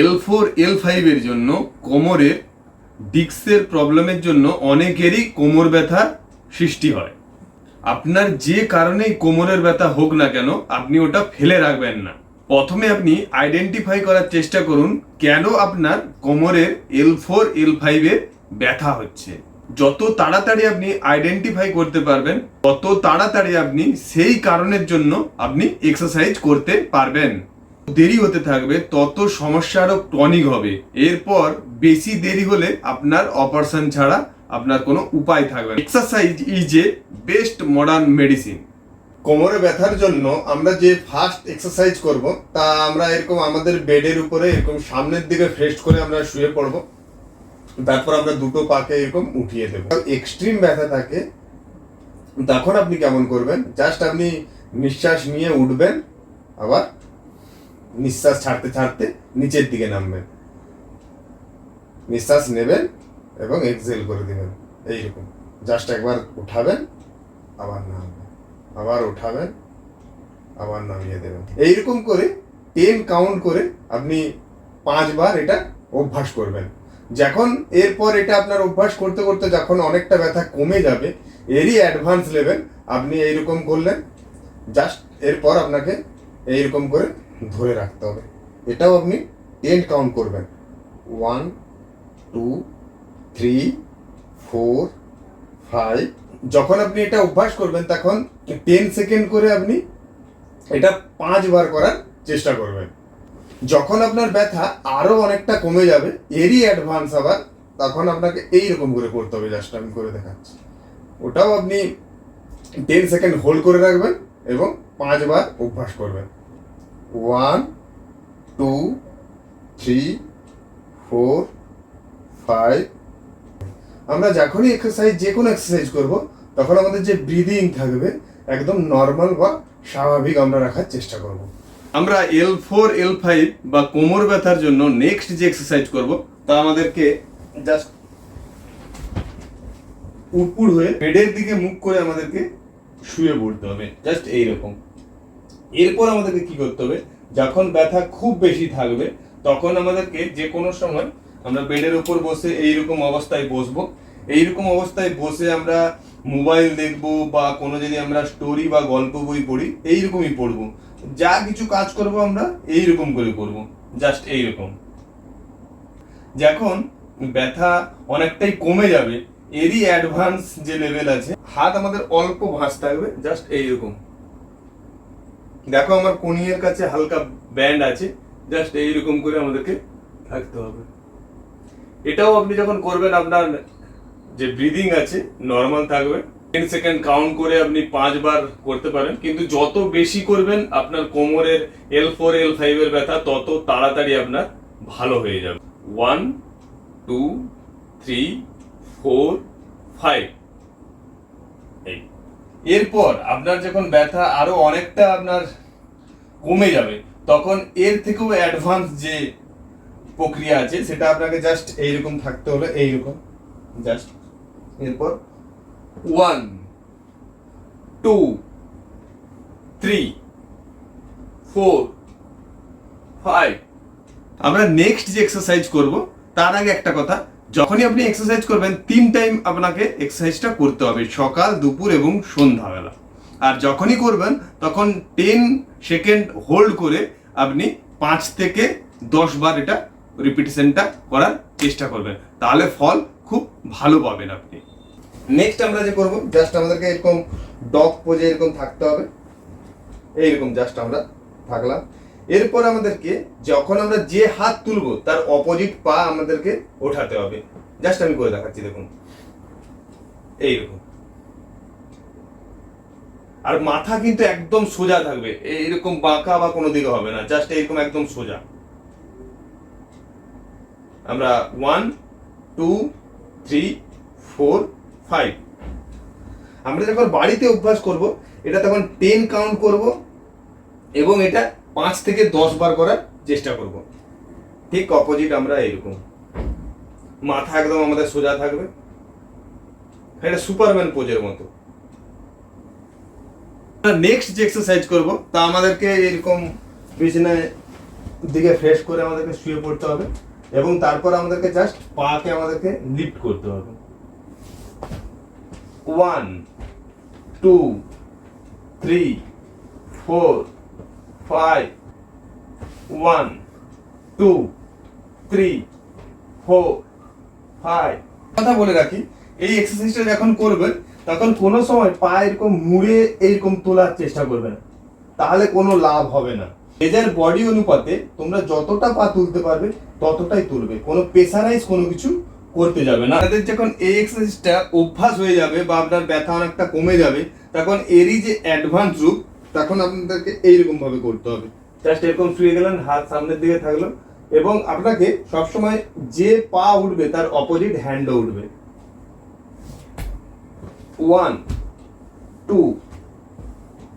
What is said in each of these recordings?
L four L ফাইভের জন্য কোমরের ডিক্সের প্রবলেমের জন্য অনেকেরই কোমর ব্যথা সৃষ্টি হয়। আপনার যে কারণেই কোমরের ব্যথা হোক না কেন, আপনি ওটা ফেলে রাখবেন না। প্রথমে আপনি আইডেন্টিফাই করার চেষ্টা করুন, কেন আপনার কোমরের এল ফোর এল ফাইভের ব্যথা হচ্ছে। যত তাড়াতাড়ি আপনি আইডেন্টিফাই করতে পারবেন, তত তাড়াতাড়ি আপনি সেই কারণের জন্য আপনি এক্সারসাইজ করতে পারবেন। দেরি হতে থাকবে, তত সমস্যা আরও টনিক হবে। এরপর বেশি দেরি হলে আপনার অপারেশন ছাড়া আপনার কোনো উপায় থাকবে exercise is a best modern medicine কোমরে ব্যথার জন্য আমরা যে ফার্স্ট এক্সারসাইজ করব, তা আমরা এরকম আমাদের বেডের উপরে এরকম সামনের দিকে ফ্রেস্ট করে আমরা শুয়ে পড়ব। তারপর আমরা দুটো পাকে এরকম উঠিয়ে দেবো। এক্সট্রিম ব্যথা থাকে, তখন আপনি কেমন করবেন? জাস্ট আপনি নিঃশ্বাস নিয়ে উঠবেন, আবার নিঃশ্বাস ছাড়তে ছাড়তে নিচের দিকে নামবেন। নিঃশ্বাস নেবেন এবং এক্সেল করে দিবেন। এইরকম। জাস্ট একবার উঠাবেন, আবার নামবেন। আবার উঠাবেন, আবার নামিয়ে দেবেন। এইরকম করে টেন কাউন্ট করে আপনি পাঁচবার এটা অভ্যাস করবেন। যখন এরপর এটা আপনার অভ্যাস করতে করতে যখন অনেকটা ব্যথা কমে যাবে, এরই অ্যাডভান্স লেভেল আপনি এইরকম করলেন। জাস্ট এরপর আপনাকে এইরকম করে ধরে রাখতে হবে। এটাও আপনি টেন কাউন্ট করবেন। One two three four five যখন আপনি এটা অভ্যাস করবেন, তখন টেন সেকেন্ড করে আপনি এটা পাঁচবার করার চেষ্টা করবেন। যখন আপনার ব্যথা আরও অনেকটা কমে যাবে, এরই অ্যাডভান্স আবার, তখন আপনাকে এইরকম করে করতে হবে জাস্ট আমি করে দেখাচ্ছি। ওটাও আপনি টেন সেকেন্ড হোল্ড করে রাখবেন এবং পাঁচবার অভ্যাস করবেন। One, two, three, four, five. আমরা যখনই এক্সারসাইজ যে কোনো এক্সারসাইজ করব, তখন আমাদের যে ব্রিদিং থাকবে, একদম নর্মাল বা স্বাভাবিক আমরা রাখার চেষ্টা করব। আমরা এল ফোর এল ফাইভ বা কোমর ব্যথার জন্য নেক্সট যে এক্সারসাইজ করব, তা আমাদেরকে জাস্ট উপুর হয়ে বেডের দিকে মুখ করে আমাদেরকে শুয়ে পড়তে হবে জাস্ট এইরকম। এরপর আমাদেরকে কি করতে হবে? যখন ব্যথা খুব বেশি থাকবে, তখন আমাদেরকে যে কোনো সময় আমরা বেডের উপর বসে এইরকম অবস্থায় বসবো। এইরকম অবস্থায় বসে আমরা মোবাইল দেখব বা কোনো যদি আমরা স্টোরি বা গল্প বই পড়ি, এইরকমই পড়ব। যা কিছু কাজ করব আমরা, এইরকম করে করব। জাস্ট এইরকম। যখন ব্যথা অনেকটাই কমে যাবে, এরই অ্যাডভান্স যে লেভেল আছে, হাত আমাদের অল্প ভাঁজ থাকবে জাস্ট এইরকম। দেখো আমার কোনিয়ের কাছে হালকা ব্যান্ড আছে জাস্ট এইরকম করে আমাদেরকে থাকতে হবে। এটাও আপনি যখন করবেন, আপনার যে ব্রিদিং আছে নর্মাল থাকবে। টেন সেকেন্ড কাউন্ট করে আপনি পাঁচবার করতে পারেন, কিন্তু যত বেশি করবেন, আপনার কোমরের এল ফোর এল ফাইভ এর ব্যথা তত তাড়াতাড়ি আপনার ভালো হয়ে যাবে। One two three four five এরপর আপনার যখন ব্যথা আরও অনেকটা আপনার কমে যাবে, তখন এর থেকেও অ্যাডভান্স যে প্রক্রিয়া আছে, সেটা আপনাকে জাস্ট এইরকম থাকতে হলে, এইরকম জাস্ট এরপর one two three four five আমরা নেক্সট যে এক্সারসাইজ করব, তার আগে একটা কথা যখনই আপনি এক্সারসাইজ করবেন, তিন টাইম আপনাকে এক্সারসাইজটা করতে হবে, সকাল, দুপুর এবং সন্ধ্যাবেলা। আর যখনই করবেন, তখন টেন সেকেন্ড হোল্ড করে আপনি পাঁচ থেকে দশ বার এটা রিপিটেশনটা করার চেষ্টা করবেন। তাহলে ফল খুব ভালো পাবেন আপনি। নেক্সট আমরা যে করব জাস্ট আমাদেরকে এরকম ডগ পোজে এরকম থাকতে হবে। এইরকম জাস্ট আমরা থাকলাম। এরপর আমাদেরকে যখন আমরা যে হাত তুলবো, তার অপোজিট পা আমাদেরকে ওঠাতে হবে। জাস্ট আমি করে দেখাচ্ছি, দেখুন। এইরকম। আর মাথা কিন্তু একদম সোজা থাকবে। এইরকম বাঁকা বা কোনো দিকে হবে না। জাস্ট এইরকম একদম সোজা। আমরা one two three four five আমরা যখন বাড়িতে অভ্যাস করব, এটা তখন টেন কাউন্ট করব, এবং এটা পাঁচ থেকে দশ বার করার চেষ্টা করব। ঠিক অপোজিট আমরা এরকম মাথা একদম আমাদের সোজা থাকবে। এটা সুপারম্যান পোজের মতো। নেক্সট যে এক্সারসাইজ করব, তা আমাদেরকে এরকম বিছানায় দিকে ফ্রেশ করে আমাদেরকে শুয়ে পড়তে হবে এবং তারপর আমাদেরকে জাস্ট পাকে আমাদেরকে লিফট করতে হবে। One two three four five one two three four five কথা বলে রাখি, এই এক্সারসাইজটা যখন করবে, তখন কোনো সময় পা এরকম মুড়ে এইরকম তোলার চেষ্টা করবে না। তাহলে কোনো লাভ হবে না। এদের বডি অনুপাতে তোমরা যতটা পা তুলতে পারবে, ততটাই তুলবে। কোনো প্রেসারাইজ কোনো কিছু করতে যাবে না। আপনাদের যখন এই এক্সারসাইজটা অভ্যাস হয়ে যাবে বা আপনার ব্যথা অনেকটা কমে যাবে, তখন এরই যে অ্যাডভান্স রূপ তখন আপনাদেরকে এইরকম ভাবে করতে হবে। জাস্ট এরকম শুয়ে গেলেন, হাত সামনের দিকে থাকল এবং আপনাকে সবসময় যে পা উঠবে তার অপোজিট হ্যান্ডও উঠবে। One two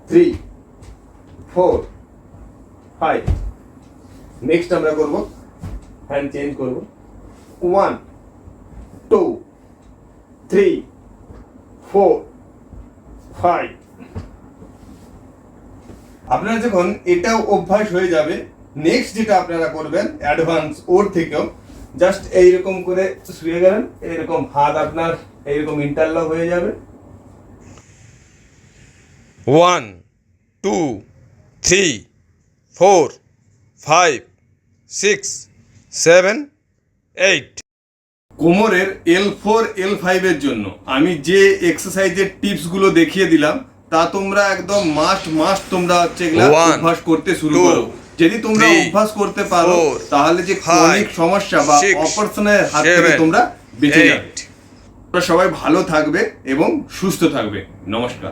three four five next আমরা করব হ্যান্ড চেঞ্জ করব। One two three four five আপনারা যখন এটাও অভ্যাস হয়ে যাবে নেক্সট যেটা আপনারা করবেন অ্যাডভান্স ওর থেকেও জাস্ট এইরকম করে শুয়ে গেলেন এইরকম হাত আপনার এইরকম ইন্টারলক হয়ে যাবে। One two three four five six seven eight কোমরের এল ফোর এল ফাইভের জন্য আমি যে এক্সারসাইজের টিপসগুলো দেখিয়ে দিলাম তা তোমরা একদম মাস্ট মাস্ট তোমরা হচ্ছে এগুলা অভ্যাস করতে শুরু করো। যদি তোমরা অভ্যাস করতে পারো তাহলে যে অনেক সমস্যা বা অপারেশনের হাত থেকে তোমরা বেঁচে যাবে। সবাই ভালো থাকবে এবং সুস্থ থাকবে। নমস্কার।